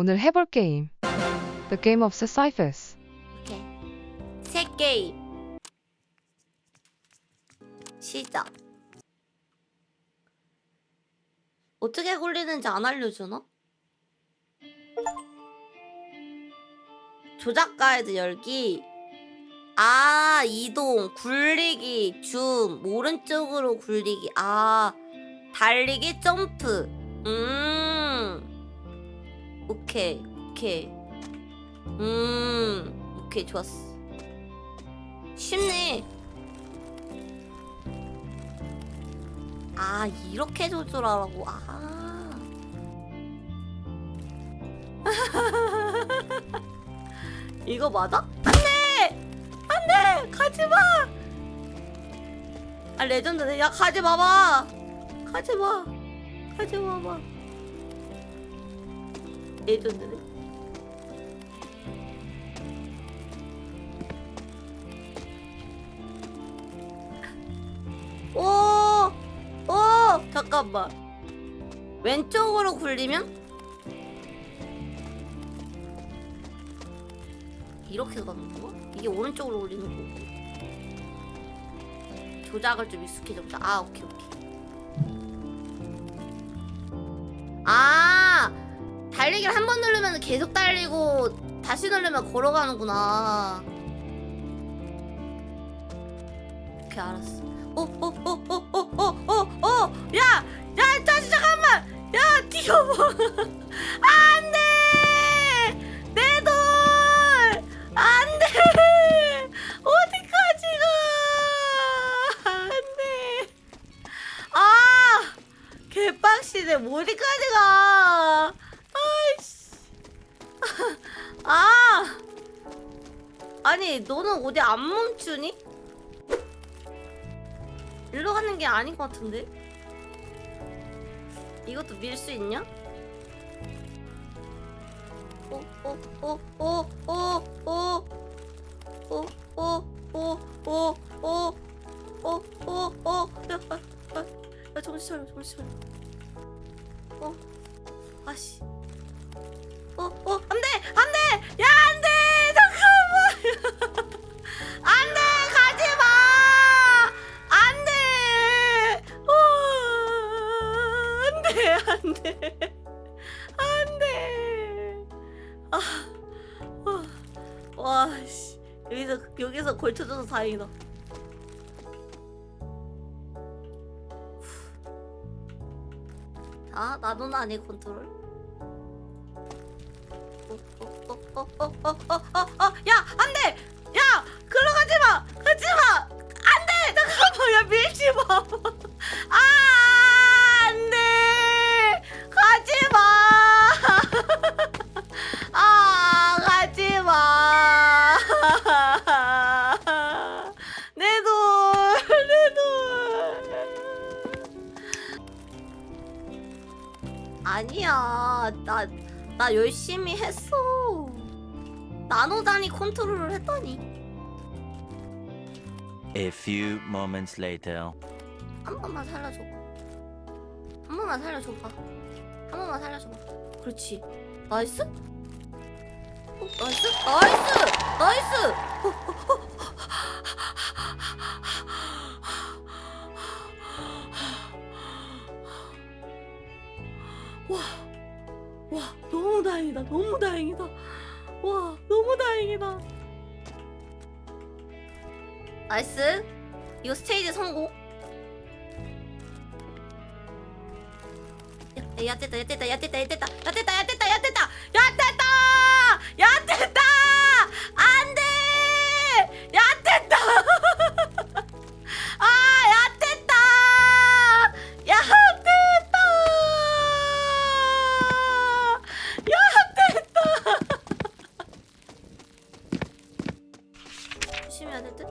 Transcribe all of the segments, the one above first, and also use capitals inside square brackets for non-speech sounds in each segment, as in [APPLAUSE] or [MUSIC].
오늘 해볼 게임 The Game of Sisyphus 오케이. 새 게임. 시작. 어떻게 굴리는지 안 알려주나? 조작 가이드 열기. 아, 이동, 굴리기, 줌, 오른쪽으로 굴리기. 아, 달리기, 점프. 음. 오케이, 오케이. 음, 오케이, 좋았어. 쉽네. 아, 이렇게 조절하라고. 아. [LAUGHS] 이거 맞아? 안 돼! 안 돼! 가지 마! 아, 레전드네. 야, 가지 마봐! 가지 마! 가지 마봐. 레전드네. 오! 오! 잠깐만. 왼쪽으로 굴리면? 이렇게 가는 거야? 이게 오른쪽으로 굴리는 거고. 조작을 좀 익숙해져보자. 아, 오케이, 오케이. 달리기를 한 번 누르면 계속 달리고 다시 누르면 걸어가는구나. 오케이, 알았어. 어, 어, 어, 어, 야, 야, 다시 잠깐만, 야, 뛰어봐. [LAUGHS] 안 돼, 내 돌, 안 돼, 어디까지 가, 안 돼. 아, 개빡시네, 어디까지 가. 아, 아니, 너는 어디 안 멈추니? 일로 가는 게 아닌 것 같은데? 이것도 밀 수 있냐? 어, 어, 어, 어, 어, 어, 어, 어, 어, 어, 어, 어, 어, 어, 야, 아, 아, 야, 정신 차려, 정신 차려. 어, 아씨. 나도 아니 컨트롤. 어, 어, 어, 어, 어, 어, 어, 어, 어! 야, 컨트롤을 했다니. A few moments later. 한 번만 살려줘. 한 번만 살려줘봐. 한 번만 살려줘봐. 그렇지. 나이스? 어, 나이스? 나이스! 나이스! [LAUGHS] 와, 와, 너무 다행이다. 너무 다행이다. 와, 너무 다행이다. 나이스. 이거 스테이지 성공. 야, 야 됐다 야 됐다 야 됐다 야 됐다 야 됐다 야 됐다 야 됐다 야 됐다 야 됐다 열심히 해야 될 듯?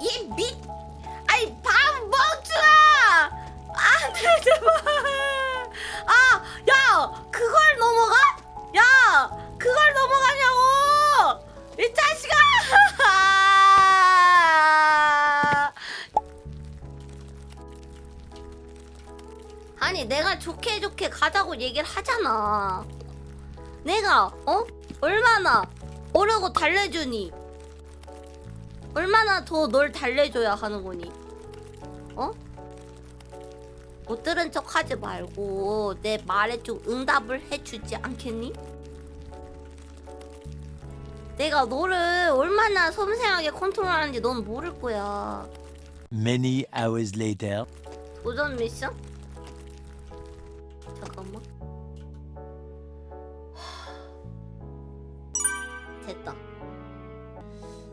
이 미! 아이, 밤 멍충아! 안 돼, 제발! 아, 야! 그걸 넘어가? 야! 그걸 넘어가냐고! 이 자식아! 아니, 내가 좋게 좋게 가자고 얘기를 하잖아. 내가 어 얼마나 어려고 달래주니? 얼마나 더 널 달래줘야 하는 거니? 어? 못 들은 척 하지 말고 내 말에 좀 응답을 해주지 않겠니? 내가 너를 얼마나 섬세하게 컨트롤하는지 넌 모를 거야. Many hours later. 도전 미션? 됐다.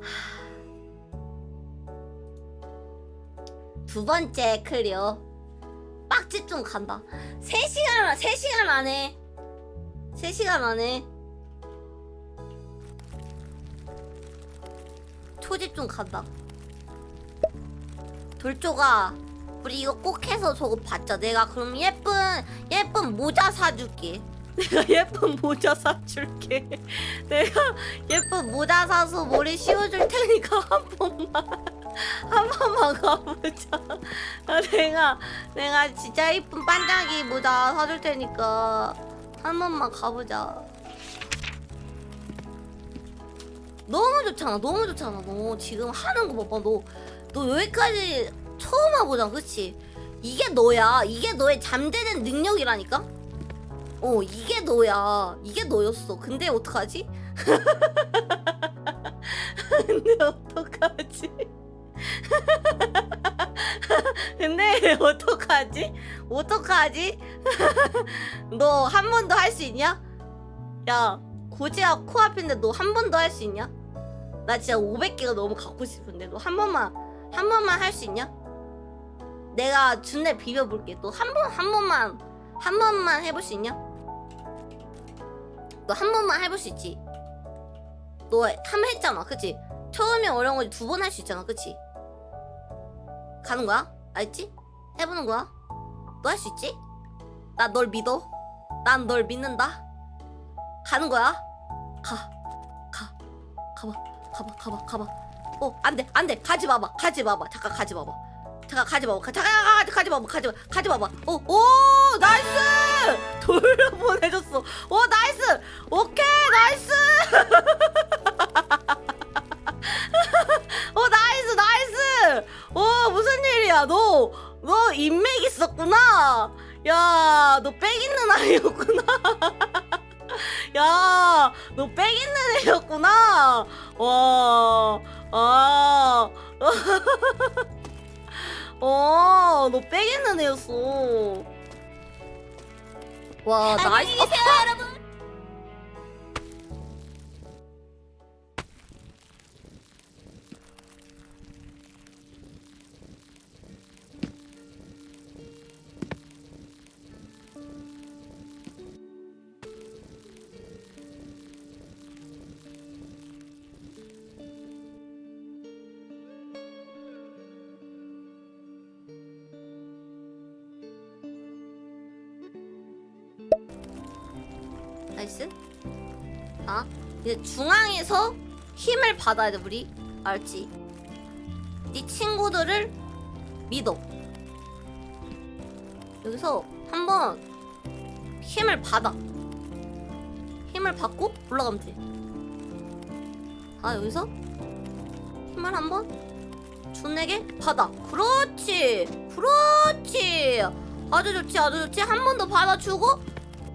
하. 두 번째 클리어. 빡집 좀 간다. 3시간, 3시간 안에. 3시간 안에. 초집 좀 간다. 돌조가 우리 이거 꼭 해서 저거 받자. 내가 그럼 예쁜 예쁜 모자 사줄게. 내가 예쁜 모자 사줄게. [LAUGHS] 내가 예쁜 모자 사서 머리 씌워줄 테니까 [LAUGHS] 한 번만 한 번만 가보자. 아, 내가 내가 진짜 예쁜 반짝이 모자 사줄 테니까 한 번만 가보자. 너무 좋잖아. 너무 좋잖아. 너 지금 하는 거 봐봐. 너 너 여기까지 처음 와보잖아, 그치? 이게 너야. 이게 너의 잠재된 능력이라니까? 어, 이게 너야. 이게 너였어. 근데 어떡하지? [LAUGHS] 근데 어떡하지? [LAUGHS] 근데 어떡하지? 어떡하지? [LAUGHS] 너 한 번 더 할 수 있냐? 야, 고지야 코앞인데 너 한 번 더 할 수 있냐? 나 진짜 500개가 너무 갖고 싶은데 너 한 번만 한 번만 할 수 있냐? 내가 준내 비벼볼게. 너 한 번한 번만 한 번만 해볼 수 있냐? 너 한 번만 해볼 수 있지? 너 한 번 했잖아, 그치? 처음에 어려운 거지 두 번 할 수 있잖아, 그치? 가는 거야? 알지? 해보는 거야? 너 할 수 있지? 나 널 믿어. 난 널 믿는다. 가는 거야? 가, 가, 가봐, 가봐, 가봐, 가봐. 어, 안 돼, 안 돼. 가지 마봐. 가지 마봐. 잠깐 가지 마봐. 잠깐 가지 마봐. 가, 잠깐 가, 가지 마봐. 가지 마. 가지 마봐. 어, 오, 나이스. [LAUGHS] 돌려보내줬어. 오, 나이스. 오케이, 나이스. [LAUGHS] 어, 나이스, 나이스. 어, 무슨 일이야? 너, 너 인맥 있었구나. 야, 너 빽 있는 아이였구나. [LAUGHS] 야, 너 빽 있는 애였구나. 와, 아, 어, 너빽 있는 애였어. 와, 나이스. 계세요, [LAUGHS] 여러분. 나이스. 아, 이제 중앙에서 힘을 받아야 돼, 우리. 알지? 네 친구들을 믿어. 여기서 한번 힘을 받아. 힘을 받고 올라가면 돼. 아, 여기서 힘을 한번 준에게 받아. 그렇지. 그렇지. 아주 좋지, 아주 좋지. 한 번 더 받아주고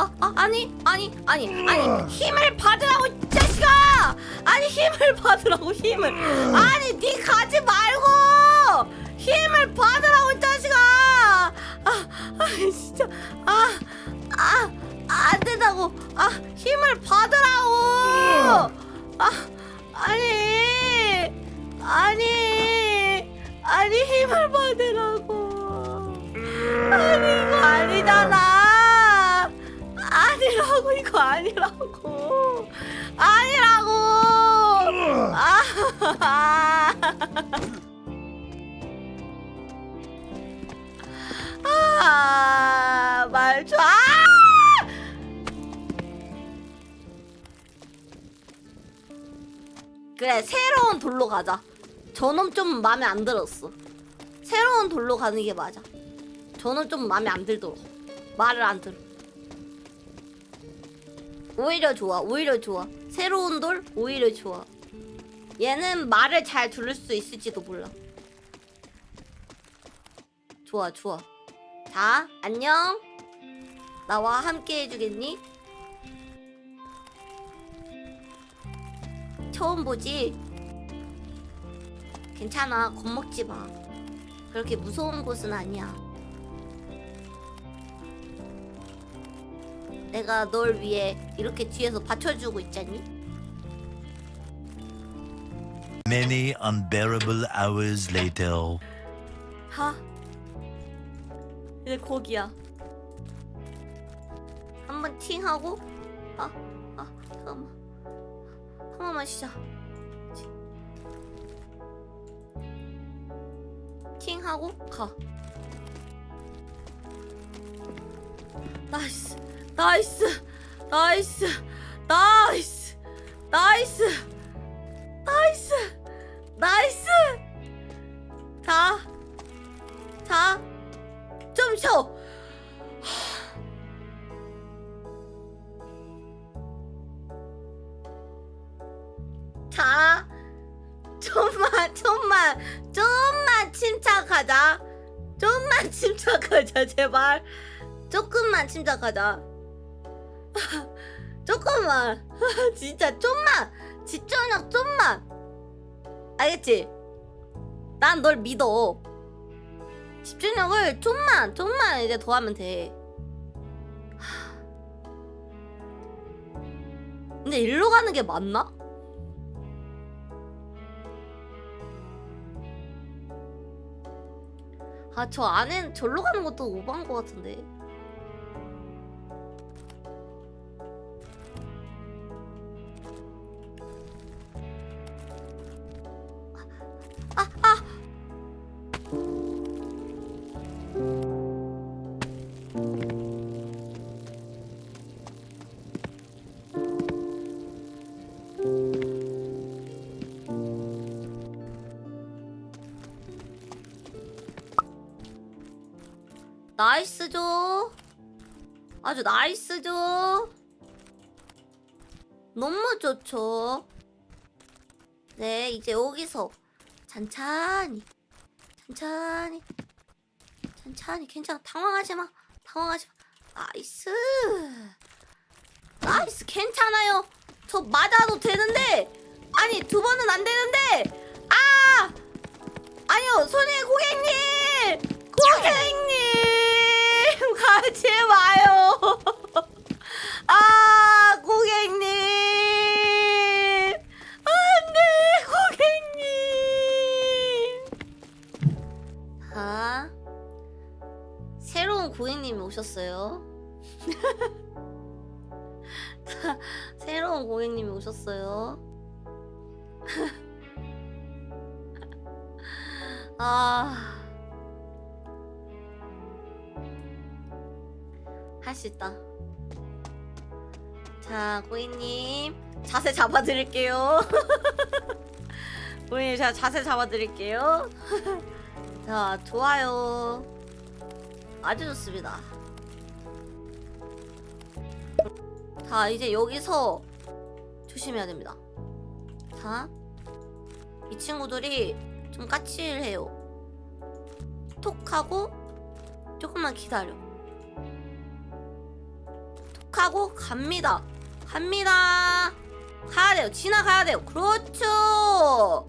아, 아, 아니, 아니, 아니, 아니, 힘을 받으라고, 이 자식아! 아니, 힘을 받으라고, 힘을. 아니, 니 가지 말고! 힘을 받으라고, 이 자식아! 아, 아, 진짜, 아, 아, 안 된다고. 아, 힘을 받으라고! 아, 아니, 아니, 아니, 힘을 받으라고. 아니, 이거 아니잖아! 아니라고 이거 아니라고 아니라고 아, 아, 말줘 아! 그래 새로운 돌로 가자 저놈 좀 마음에 안 들었어 새로운 돌로 가는 게 맞아 저는 좀 마음에 안 들더라. 말을 안 들어. 오히려 좋아. 오히려 좋아. 새로운 돌 오히려 좋아. 얘는 말을 잘 들을 수 있을지도 몰라. 좋아, 좋아. 자, 안녕. 나와 함께 해주겠니? 처음 보지? 괜찮아. 겁먹지 마. 그렇게 무서운 곳은 아니야. 내가 널 위해 이렇게 뒤에서 받쳐주고 있잖니? Many unbearable hours later. 하. 이제 거기야. 한번 팅 하고, 아, 아, 잠깐만. 한 번만 쉬자. 팅 하고 가. 나이스, 나이스, 나이스, 나이스, 나이스, 나이스, 나이스. 자, 자, 좀 쉬어. 자, 좀만, 좀만, 좀만 침착하자. 좀만 [LAUGHS] 침착하자, 제발. 조금만 침착하자. 조금만. [LAUGHS] 진짜 좀만. 집중력 좀만. 알겠지? 난 널 믿어. 집중력을 좀만, 좀만 이제 더 하면 돼. 하. [SIGHS] 근데 일로 가는 게 맞나? 아, 저 안엔 절로 가는 것도 오버한 것 같은데. 나이스죠? 아주 나이스죠? 너무 좋죠? 네, 이제 여기서 천천히, 천천히, 천천히, 괜찮아. 당황하지 마. 당황하지 마. 나이스. 나이스, 괜찮아요. 저 맞아도 되는데, 아니, 두 번은 안 되는데, 아! 아니요, 손님 고객님! 고객님! 가지 마요! [LAUGHS] 아, 고객님! 안 돼, 고객님! 아, 새로운 고객님이 오셨어요. [LAUGHS] 새로운 고객님이 오셨어요. [LAUGHS] 아. 할 수 있다. 자, 고객님. 자세 잡아드릴게요. [LAUGHS] 고객님, 제가 자세 잡아드릴게요. [LAUGHS] 자, 좋아요. 아주 좋습니다. 자, 이제 여기서 조심해야 됩니다. 자, 이 친구들이 좀 까칠해요. 톡 하고 조금만 기다려. 톡 하고 갑니다. 갑니다. 가야 돼요. 지나가야 돼요. 그렇죠.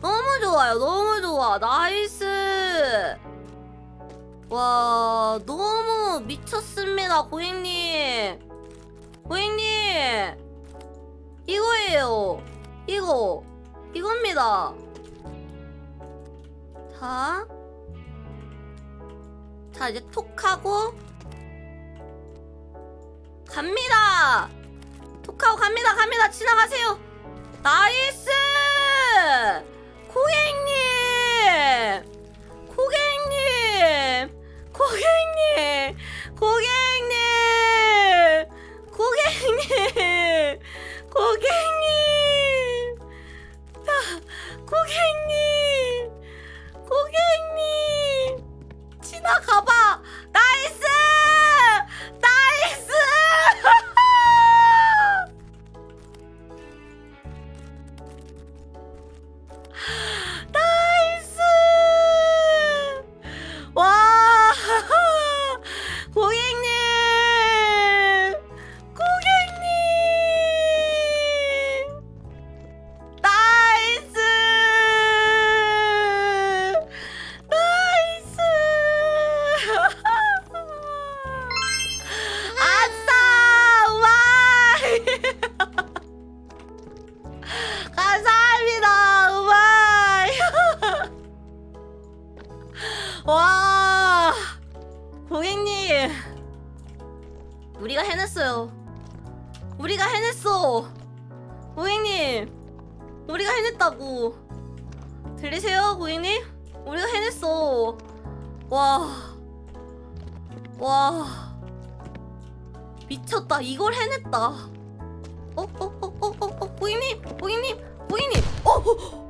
너무 좋아요. 너무 좋아. 나이스. 와, 너무 미쳤습니다, 고객님. 고객님. 이거예요. 이거. 이겁니다. 자. 자, 이제 톡하고 갑니다. 톡하고 갑니다. 갑니다. 지나가세요. 나이스! 고객님! 우리가 해냈어요 우리가 해냈어 고객님 우리가 해냈다고 들리세요 고객님 우리가 해냈어 와 와. 미쳤다. 이걸 해냈다. 어, 어, 어, 어, 어, 어, 고객님, 고객님, 고객님. 어, 어.